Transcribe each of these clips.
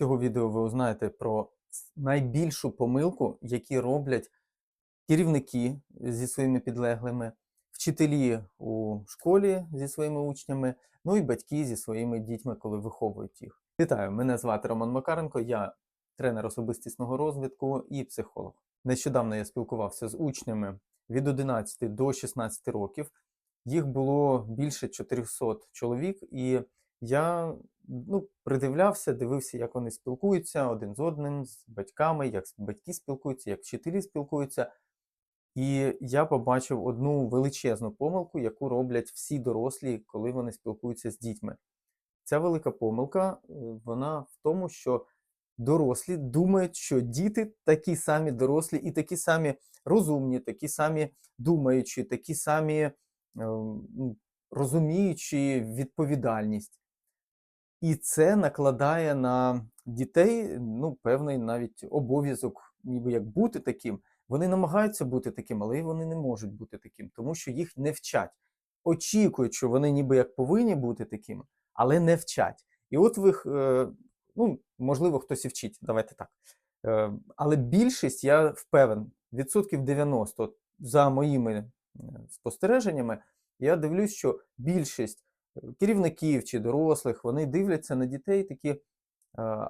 цього відео ви узнаєте про найбільшу помилку, які роблять керівники зі своїми підлеглими, вчителі у школі зі своїми учнями, ну і батьки зі своїми дітьми, коли виховують їх. Вітаю! Мене звати Роман Макаренко, я тренер особистісного розвитку і психолог. Нещодавно я спілкувався з учнями від 11 до 16 років. Їх було більше 400 чоловік, і я ну, придивлявся, дивився, як вони спілкуються один з одним, з батьками, як батьки спілкуються, як вчителі спілкуються. І я побачив одну величезну помилку, яку роблять всі дорослі, коли вони спілкуються з дітьми. Ця велика помилка, е, вона в тому, що дорослі думають, що діти такі самі дорослі і такі самі розумні, такі самі думаючі, такі самі е, розуміючі відповідальність. І це накладає на дітей ну, певний навіть обов'язок, ніби як бути таким. Вони намагаються бути таким, але вони не можуть бути таким, тому що їх не вчать. Очікують, що вони ніби як повинні бути такими, але не вчать. І от ви, е, ну, можливо, хтось і вчить, давайте так. Е, Але більшість, я впевнен, відсотків 90 за моїми е, спостереженнями, я дивлюсь, що більшість керівників чи дорослих, вони дивляться на дітей такі, е,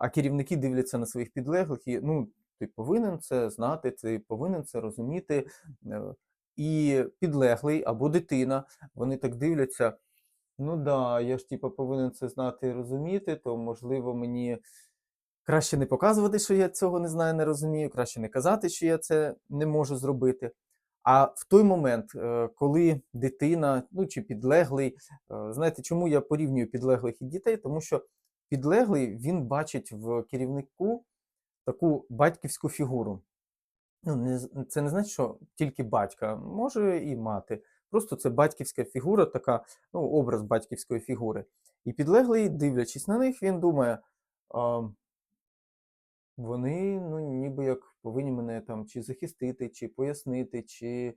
а керівники дивляться на своїх підлеглих і ну, ти повинен це знати, ти повинен це розуміти. е, І підлеглий або дитина, вони так дивляться. Ну да, я ж типу, повинен це знати і розуміти, то можливо мені краще не показувати, що я цього не знаю, не розумію, краще не казати, що я це не можу зробити. А в той момент, е, коли дитина, ну чи підлеглий, е, знаєте, чому я порівнюю підлеглих і дітей? Тому що підлеглий він бачить в керівнику таку батьківську фігуру. Ну, не, це не значить, що тільки батька, може і мати. Просто це батьківська фігура, така, ну, образ батьківської фігури. І підлеглий, дивлячись на них, він думає, а, вони, ну, ніби як повинні мене там чи захистити, чи пояснити, чи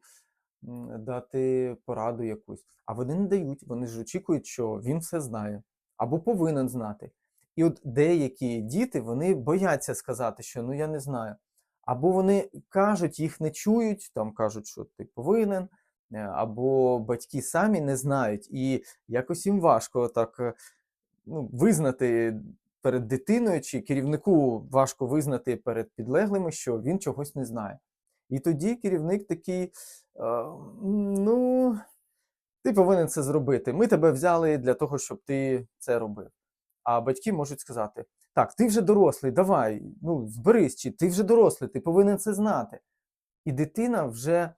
дати пораду якусь. А вони не дають, вони ж очікують, що він все знає або повинен знати. І от деякі діти вони бояться сказати, що ну я не знаю. Або вони кажуть, їх не чують, там кажуть, що ти повинен, е, або батьки самі не знають, і якось їм важко так е, ну, визнати перед дитиною чи керівнику важко визнати перед підлеглими, що він чогось не знає. І тоді керівник такий: е, ну, ти повинен це зробити. Ми тебе взяли для того, щоб ти це робив. А батьки можуть сказати: так, ти вже дорослий, давай, ну, зберись, чи ти вже дорослий, ти повинен це знати. І дитина вже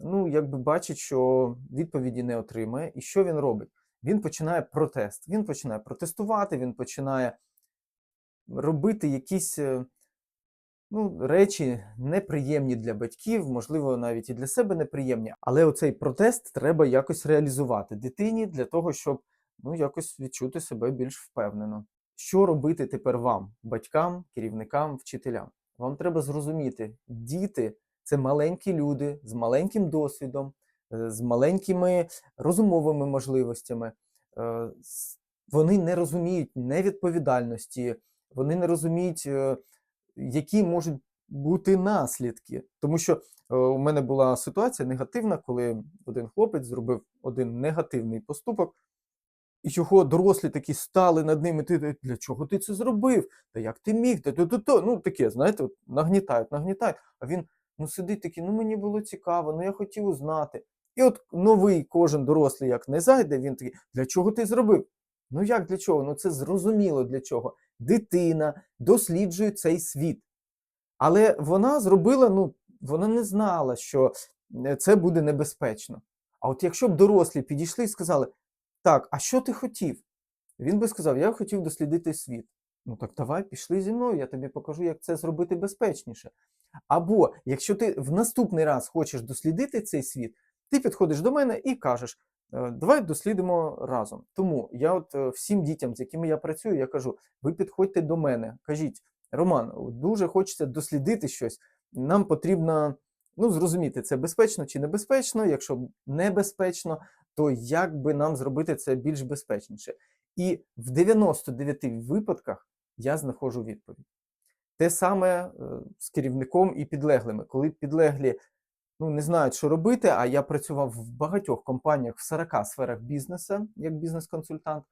ну, якби бачить, що відповіді не отримає. І що він робить? Він починає протест. Він починає протестувати, він починає робити якісь е, ну, речі неприємні для батьків, можливо, навіть і для себе неприємні. Але оцей протест треба якось реалізувати дитині для того, щоб ну, якось відчути себе більш впевнено. Що робити тепер вам, батькам, керівникам, вчителям? Вам треба зрозуміти, діти це маленькі люди з маленьким досвідом, е, з маленькими розумовими можливостями. Е, Вони не розуміють невідповідальності, вони не розуміють, е, які можуть бути наслідки. Тому що е, у мене була ситуація негативна, коли один хлопець зробив один негативний поступок, і його дорослі такі стали над ним, і ти для чого ти це зробив? Та як ти міг? Та, та, та. Ну таке, знаєте, от, нагнітають, нагнітають. А він ну сидить такий, ну мені було цікаво, ну я хотів узнати. І от новий кожен дорослий, як не зайде, він такий, для чого ти зробив? Ну як для чого? Ну це зрозуміло для чого. Дитина досліджує цей світ. Але вона зробила, ну, вона не знала, що е, це буде небезпечно. А от якщо б дорослі підійшли і сказали, так, а що ти хотів? Він би сказав, я хотів дослідити світ. Ну так давай, пішли зі мною, я тобі покажу, як це зробити безпечніше. Або якщо ти в наступний раз хочеш дослідити цей світ, ти підходиш до мене і кажеш, «Е, давай дослідимо разом. Тому я от е, всім дітям, з якими я працюю, я кажу, ви підходьте до мене, кажіть, Роман, дуже хочеться дослідити щось. Нам потрібно ну, зрозуміти, це безпечно чи небезпечно. Якщо небезпечно, то як би нам зробити це більш безпечніше? І в 99 випадках я знаходжу відповідь. Те саме е, з керівником і підлеглими. Коли підлеглі ну, не знають, що робити, а я працював в багатьох компаніях в 40 сферах бізнесу як бізнес-консультант,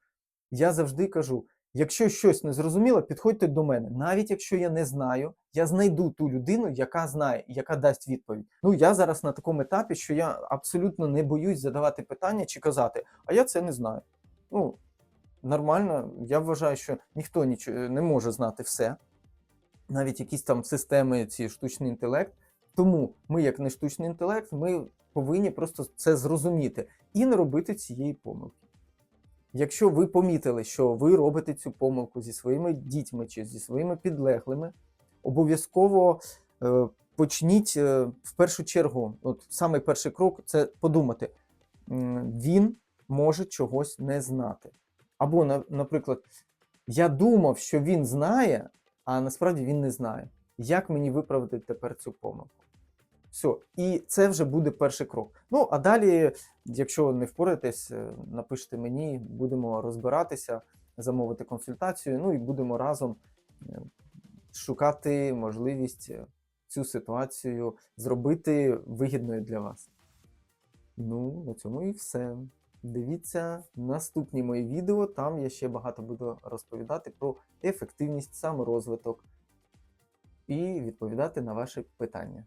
я завжди кажу: якщо щось не зрозуміло, підходьте до мене. Навіть якщо я не знаю, я знайду ту людину, яка знає, яка дасть відповідь. Ну я зараз на такому етапі, що я абсолютно не боюсь задавати питання чи казати, а я це не знаю. Ну, нормально, я вважаю, що ніхто не може знати все, навіть якісь там системи, ці штучний інтелект. Тому ми, як не штучний інтелект, ми повинні просто це зрозуміти і не робити цієї помилки. Якщо ви помітили, що ви робите цю помилку зі своїми дітьми чи зі своїми підлеглими, обов'язково е, почніть е, в першу чергу, от саме перший крок це подумати, він може чогось не знати. Або, на- наприклад, я думав, що він знає, а насправді він не знає. Як мені виправити тепер цю помилку? Все, і це вже буде перший крок. Ну, а далі, якщо не впораєтесь, е, напишіть мені, будемо розбиратися, замовити консультацію, ну і будемо разом е, шукати можливість е, цю ситуацію зробити вигідною для вас. Ну, на цьому і все. Дивіться наступні мої відео, там я ще багато буду розповідати про ефективність, саморозвиток і відповідати на ваші питання.